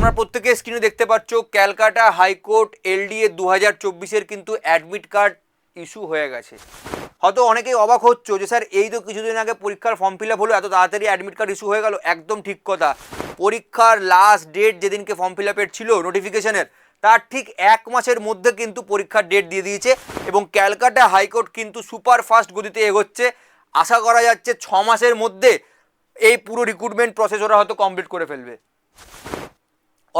তোমরা প্রত্যেকে স্ক্রিনে দেখতে পাচ্ছ, ক্যালকাটা হাইকোর্ট এলডিএ দু হাজার চব্বিশের কিন্তু অ্যাডমিট কার্ড ইস্যু হয়ে গেছে। হয়তো অনেকেই অবাক হচ্ছ যে, স্যার, এই তো কিছুদিন আগে পরীক্ষার ফর্ম ফিল আপ হলো, এত তাড়াতাড়ি অ্যাডমিট কার্ড ইস্যু হয়ে গেল। একদম ঠিক কথা। পরীক্ষার লাস্ট ডেট যেদিনকে ফর্ম ফিল আপের ছিল নোটিফিকেশনের তার ঠিক এক মাসের মধ্যে কিন্তু পরীক্ষার ডেট দিয়ে দিয়েছে এবং ক্যালকাটা হাইকোর্ট কিন্তু সুপার ফাস্ট গতিতে এগোচ্ছে। আশা করা যাচ্ছে ছ মাসের মধ্যে এই পুরো রিক্রুটমেন্ট প্রসেস ওরা হয়তো কমপ্লিট করে ফেলবে।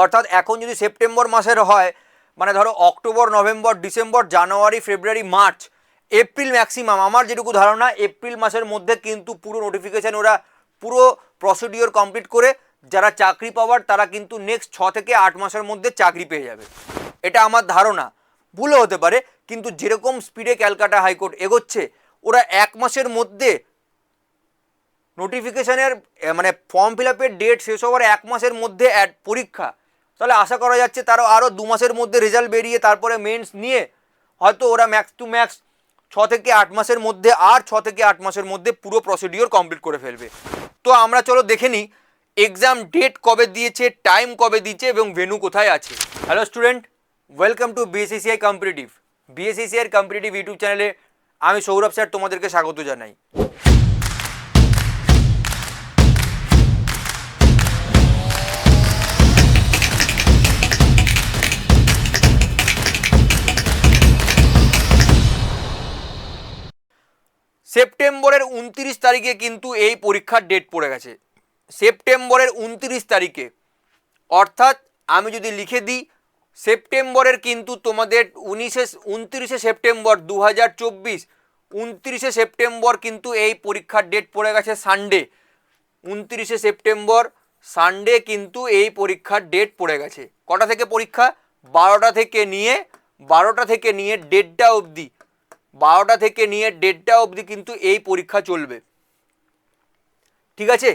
অর্থাৎ এখন যদি সেপ্টেম্বর মাসের হয় মানে ধরো October, November, December, January, February, March, April maximum. আমার যেটুকু ধারণা, এপ্রিল মাসের মধ্যে কিন্তু পুরো নোটিফিকেশান ওরা পুরো প্রসিডিওর কমপ্লিট করে, যারা চাকরি পাওয়ার তারা কিন্তু নেক্সট ছ থেকে আট মাসের মধ্যে চাকরি পেয়ে যাবে। এটা আমার ধারণা। ভুলও হতে পারে, কিন্তু যেরকম স্পিডে ক্যালকাটা হাইকোর্ট এগোচ্ছে, ওরা এক মাসের মধ্যে নোটিফিকেশানের মানে ফর্ম ফিল আপের ডেট শেষ হওয়ার এক মাসের মধ্যে পরীক্ষা। তাহলে আশা করা যাচ্ছে তারও আরও দু মাসের মধ্যে রেজাল্ট বেরিয়ে তারপরে মেন্স নিয়ে হয়তো ওরা ম্যাক্স টু ম্যাক্স ছ থেকে আট মাসের মধ্যে আর ছ থেকে আট মাসের মধ্যে পুরো প্রসিডিওর কমপ্লিট করে ফেলবে। তো আমরা চলো দেখে নিই এক্সাম ডেট কবে দিয়েছে টাইম কবে দিয়েছে এবং ভেনু কোথায় আছে। Hello student welcome to BSCCI competitive BSCCI competitive YouTube চ্যানেলে আমি সৌরভ স্যার তোমাদেরকে স্বাগত জানাই। সেপ্টেম্বরের উনত্রিশ তারিখে কিন্তু এই পরীক্ষার ডেট পড়ে গেছে। সেপ্টেম্বরের উনত্রিশ তারিখে। অর্থাৎ আমি যদি লিখে দিই, সেপ্টেম্বরের কিন্তু তোমাদের উনিশে, উনত্রিশে সেপ্টেম্বর দু হাজার চব্বিশ, উনত্রিশে সেপ্টেম্বর কিন্তু এই পরীক্ষার ডেট পড়ে গেছে সানডে উনত্রিশে সেপ্টেম্বর সানডে কিন্তু এই পরীক্ষার ডেট পড়ে গেছে। কটা থেকে পরীক্ষা? বারোটা থেকে নিয়ে, বারোটা থেকে নিয়ে দেড়টা অবধি। বারোটা থেকে নিয়ে দেড়টা অবধি কিন্তু এই পরীক্ষা চলবে। ঠিক আছে?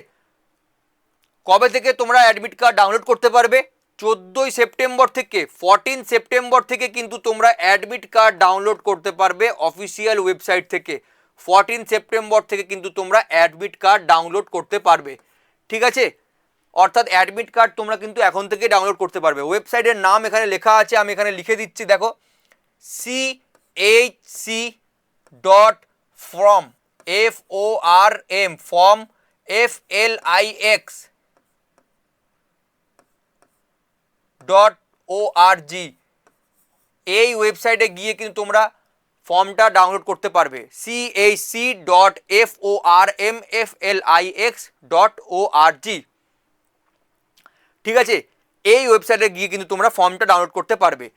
কবে থেকে তোমরা অ্যাডমিট কার্ড ডাউনলোড করতে পারবে? চোদ্দোই সেপ্টেম্বর থেকে ফরটিন সেপ্টেম্বর থেকে কিন্তু তোমরা অ্যাডমিট কার্ড ডাউনলোড করতে পারবে অফিসিয়াল ওয়েবসাইট থেকে। ফরটিন সেপ্টেম্বর থেকে কিন্তু তোমরা অ্যাডমিট কার্ড ডাউনলোড করতে পারবে। ঠিক আছে? অর্থাৎ অ্যাডমিট কার্ড তোমরা কিন্তু এখন থেকে ডাউনলোড করতে পারবে। ওয়েবসাইটের নাম এখানে লেখা আছে, আমি এখানে লিখে দিচ্ছি, দেখো। C H C dot from F O R M form F L I X dot O R G এই ওয়েবসাইটে গিয়ে কিন্তু তোমরা ফর্মটা ডাউনলোড করতে পারবে। C H C dot F O R M F L I X dot O R G ঠিক আছে? এই ওয়েবসাইটে গিয়ে কিন্তু তোমরা ফর্মটা ডাউনলোড করতে পারবে।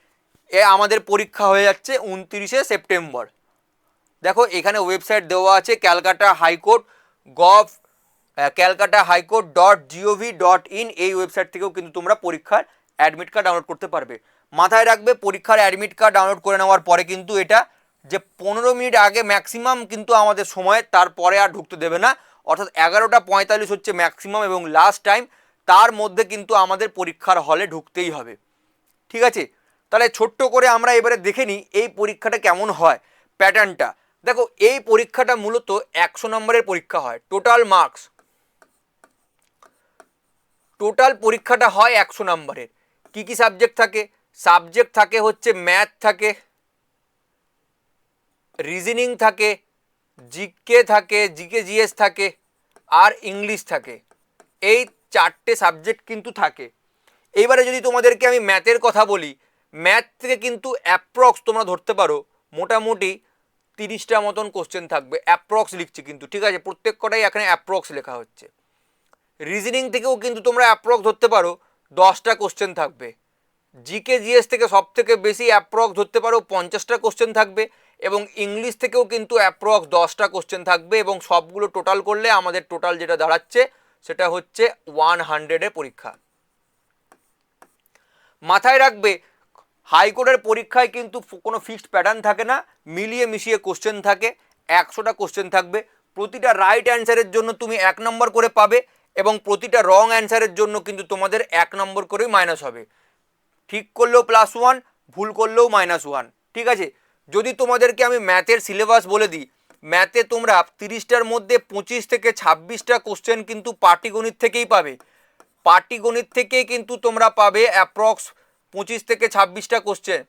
এ আমাদের পরীক্ষা হয়ে যাচ্ছে উনত্রিশে সেপ্টেম্বর। দেখো, এখানে ওয়েবসাইট দেওয়া আছে Calcutta high court gov Calcutta high court dot G O V dot in এই ওয়েবসাইট থেকেও কিন্তু তোমরা পরীক্ষার অ্যাডমিট কার্ড ডাউনলোড করতে পারবে। মাথায় রাখবে, পরীক্ষার অ্যাডমিট কার্ড ডাউনলোড করে নেওয়ার পরে কিন্তু এটা যে পনেরো মিনিট আগে ম্যাক্সিমাম কিন্তু আমাদের সময়, তারপরে আর ঢুকতে দেবে না। অর্থাৎ এগারোটা পঁয়তাল্লিশ হচ্ছে ম্যাক্সিমাম এবং লাস্ট টাইম তার মধ্যে কিন্তু আমাদের পরীক্ষার হলে ঢুকতেই হবে। ঠিক আছে? তাহলে ছোট্ট করে আমরা এবারে দেখে নিই এই পরীক্ষাটা কেমন হয়, প্যাটার্নটা। দেখো, এই পরীক্ষাটা মূলত একশো নম্বরের পরীক্ষা হয়, টোটাল মার্কস। টোটাল পরীক্ষাটা হয় একশো নম্বরের। কি কি সাবজেক্ট থাকে? সাবজেক্ট থাকে হচ্ছে ম্যাথ থাকে, রিজনিং থাকে, জিকে থাকে জিকে জিএস থাকে, আর ইংলিশ থাকে। এই চারটে সাবজেক্ট কিন্তু থাকে। এইবারে যদি তোমাদেরকে আমি ম্যাথের কথা বলি ম্যাথ থেকে কিন্তু অ্যাপ্রক্স তোমরা ধরতে পারো, মোটামুটি তিরিশটা মতন কোশ্চেন থাকবে অ্যাপ্রক্স লিখছি কিন্তু, ঠিক আছে? প্রত্যেক কটাই এখানে অ্যাপ্রক্স লেখা হচ্ছে। রিজনিং থেকেও কিন্তু তোমরা অ্যাপ্রক্স ধরতে পারো, দশটা কোশ্চেন থাকবে। জিকে জিএস থেকে সব থেকে বেশি অ্যাপ্রক্স ধরতে পারো, পঞ্চাশটা কোশ্চেন থাকবে এবং ইংলিশ থেকেও কিন্তু অ্যাপ্রক্স দশটা কোশ্চেন থাকবে এবং সবগুলো টোটাল করলে আমাদের টোটাল যেটা দাঁড়াচ্ছে, সেটা হচ্ছে ওয়ান হান্ড্রেডের পরীক্ষা। মাথায় রাখবে হাইকোর্টের পরীক্ষায় কিন্তু কোনো ফিক্সড প্যাটার্ন থাকে না। মিলিয়ে মিশিয়ে কোশ্চেন থাকে। একশোটা কোশ্চেন থাকবে। প্রতিটা রাইট অ্যান্সারের জন্য তুমি এক নম্বর করে পাবে এবং প্রতিটা রং অ্যান্সারের জন্য কিন্তু তোমাদের এক নম্বর করেই মাইনাস হবে। ঠিক করলেও প্লাস ওয়ান ভুল করলেও মাইনাস ওয়ান ঠিক আছে? যদি তোমাদেরকে আমি ম্যাথের সিলেবাস বলে দিই ম্যাথে তোমরা তিরিশটার মধ্যে পঁচিশ থেকে ছাব্বিশটা কোশ্চেন কিন্তু পাটিগণিত থেকেই পাবে। পাটিগণিত থেকে কিন্তু তোমরা পাবে অ্যাপ্রক্স পঁচিশ থেকে ছাব্বিশটা কোশ্চেন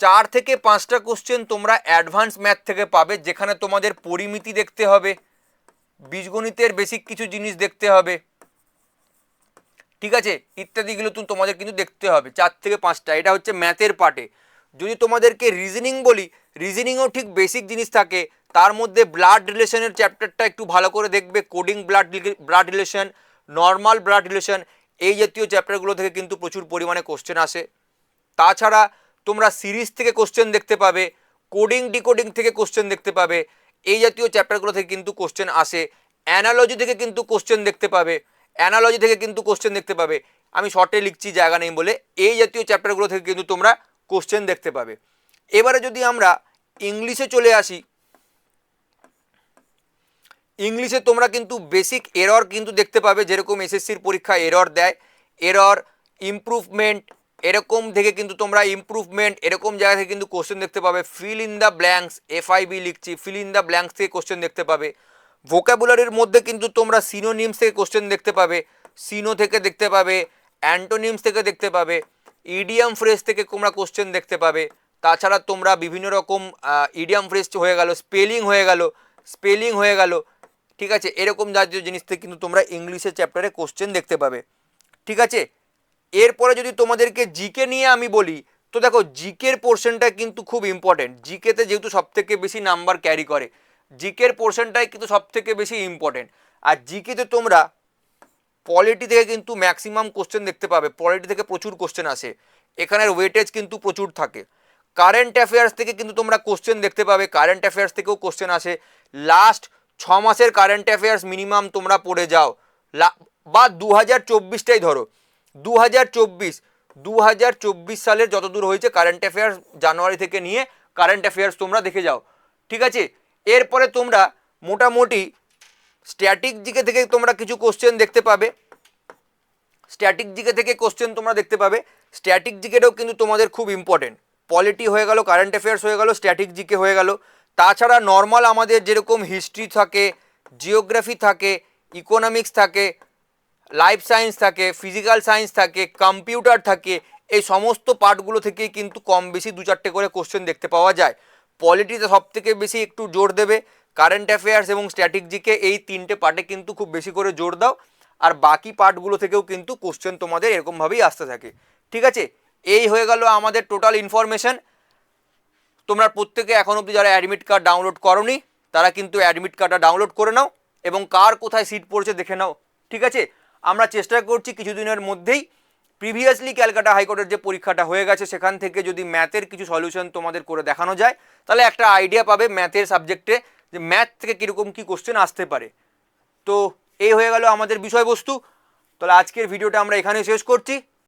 চার থেকে পাঁচটা কোশ্চেন তোমরা অ্যাডভান্স ম্যাথ থেকে পাবে, যেখানে তোমাদের পরিমিতি দেখতে হবে, বীজগণিতের বেসিক কিছু জিনিস দেখতে হবে। ঠিক আছে? ইত্যাদিগুলো তো তোমাদের কিন্তু দেখতে হবে, চার থেকে পাঁচটা। এটা হচ্ছে ম্যাথের পার্টে। যদি তোমাদেরকে রিজনিং বলি রিজনিংও ঠিক বেসিক জিনিস থাকে, তার মধ্যে ব্লাড রিলেশনের চ্যাপ্টারটা একটু ভালো করে দেখবে। Coding blood blood relation normal blood relation এই জাতীয় চ্যাপ্টারগুলো থেকে কিন্তু প্রচুর পরিমাণে কোশ্চেন আসে। তাছাড়া তোমরা সিরিজ থেকে কোশ্চেন দেখতে পাবে কোডিং ডিকোডিং থেকে কোশ্চেন দেখতে পাবে, এই জাতীয় চ্যাপ্টারগুলো থেকে কিন্তু কোশ্চেন আসে। অ্যানালজি থেকে কিন্তু কোশ্চেন দেখতে পাবে অ্যানালজি থেকে কিন্তু কোশ্চেন দেখতে পাবে। আমি শর্টে লিখছি, জায়গা নেই বলে। এই জাতীয় চ্যাপ্টারগুলো থেকে কিন্তু তোমরা কোশ্চেন দেখতে পাবে। এবারে যদি আমরা ইংলিশে চলে আসি ইংলিশে তোমরা কিন্তু বেসিক এরর কিন্তু দেখতে পাবে, যেরকম এসএসসির পরীক্ষা এরর দেয়। এরর ইমপ্রুভমেন্ট এরকম থেকে কিন্তু তোমরা ইমপ্রুভমেন্ট এরকম জায়গা থেকে কিন্তু কোশ্চেন দেখতে পাবে। Fill in the blanks FIB লিখছি ফিল ইন দ্য ব্ল্যাঙ্কস থেকে কোশ্চেন দেখতে পাবে। ভোকাবুলারির মধ্যে কিন্তু তোমরা সিনোনিমস থেকে কোশ্চেন দেখতে পাবে। সিনো থেকে দেখতে পাবে অ্যান্টোনিমস থেকে দেখতে পাবে ইডিয়াম ফ্রেজ থেকে তোমরা কোশ্চেন দেখতে পাবে। তাছাড়া তোমরা বিভিন্ন রকম ইডিয়াম ফ্রেজ হয়ে গেল স্পেলিং হয়ে গেল স্পেলিং হয়ে গেল ঠিক আছে? এরকম জাতীয় জিনিস থেকে কিন্তু তোমরা ইংলিশের চ্যাপ্টারে কোশ্চেন দেখতে পাবে। ঠিক আছে? এরপরে যদি তোমাদেরকে জিকে নিয়ে আমি বলি, তো দেখো জিকের পোর্শনটা কিন্তু খুব ইম্পর্টেন্ট জিকেতে যেহেতু সব থেকে বেশি নাম্বার ক্যারি করে জিকের পোর্শনটাই কিন্তু সব থেকে বেশি ইম্পর্টেন্ট আর জিকেতে তোমরা পলিটি থেকে কিন্তু ম্যাক্সিমাম কোশ্চেন দেখতে পাবে। পলিটি থেকে প্রচুর কোশ্চেন আসে। এখানের ওয়েটেজ কিন্তু প্রচুর থাকে। কারেন্ট অ্যাফেয়ার্স থেকে কিন্তু তোমরা কোশ্চেন দেখতে পাবে। কারেন্ট অ্যাফেয়ার্স থেকেও কোশ্চেন আসে। লাস্ট ছ মাসের কারেন্ট অ্যাফেয়ার্স মিনিমাম তোমরা পড়ে যাও। বা দু হাজার চব্বিশটাই ধরো। দু হাজার চব্বিশ দু হাজার চব্বিশ সালের যতদূর হয়েছে কারেন্ট অ্যাফেয়ার্স জানুয়ারি থেকে নিয়ে কারেন্ট অ্যাফেয়ার্স তোমরা দেখে যাও। ঠিক আছে? এরপরে তোমরা মোটামুটি স্ট্যাটিক জিকে থেকে তোমরা কিছু কোশ্চেন দেখতে পাবে। স্ট্যাটিক জিকে থেকে কোশ্চেন তোমরা দেখতে পাবে। স্ট্যাটিক কিন্তু তোমাদের খুব ইম্পর্টেন্ট পলিটি হয়ে গেল কারেন্ট অ্যাফেয়ার্স হয়ে গেল স্ট্যাটিক হয়ে গেল। তাছাড়া নর্মাল আমাদের যেরকম হিস্ট্রি থাকে জিওগ্রাফি থাকে ইকোনমিক্স থাকে লাইফ সায়েন্স থাকে ফিজিক্যাল সায়েন্স থাকে কম্পিউটার থাকে, এই সমস্ত পার্টগুলো থেকেই কিন্তু কম বেশি দু চারটে করে কোশ্চেন দেখতে পাওয়া যায়। পলিটিতে সব থেকে বেশি একটু জোর দেবে। কারেন্ট অ্যাফেয়ার্স এবং স্ট্র্যাটেজিকে এই তিনটে পার্টে কিন্তু খুব বেশি করে জোর দাও। আর বাকি পার্টগুলো থেকেও কিন্তু কোশ্চেন তোমাদের এরকমভাবেই আসতে থাকে। ঠিক আছে? এই হয়ে গেল আমাদের টোটাল ইনফরমেশন তোমরা প্রত্যেকে এখন অবধি যারা অ্যাডমিট কার্ড ডাউনলোড করনি, তারা কিন্তু অ্যাডমিট কার্ডটা ডাউনলোড করে নাও এবং কার কোথায় সিট পড়ছে দেখে নাও, ঠিক আছে? আমরা চেষ্টা করছি কিছুদিনের মধ্যেই প্রিভিয়াসলি ক্যালকাটা হাইকোর্টের যে পরীক্ষাটা হয়ে গেছে, সেখান থেকে যদি ম্যাথের কিছু সলিউশন তোমাদের করে দেখানো যায়, তাহলে একটা আইডিয়া পাবে ম্যাথের সাবজেক্টে যে ম্যাথ থেকে কীরকম কী কোশ্চেন আসতে পারে। তো, এই হয়ে গেল আমাদের বিষয়বস্তু। তাহলে আজকের ভিডিওটা আমরা এখানে শেষ করছি।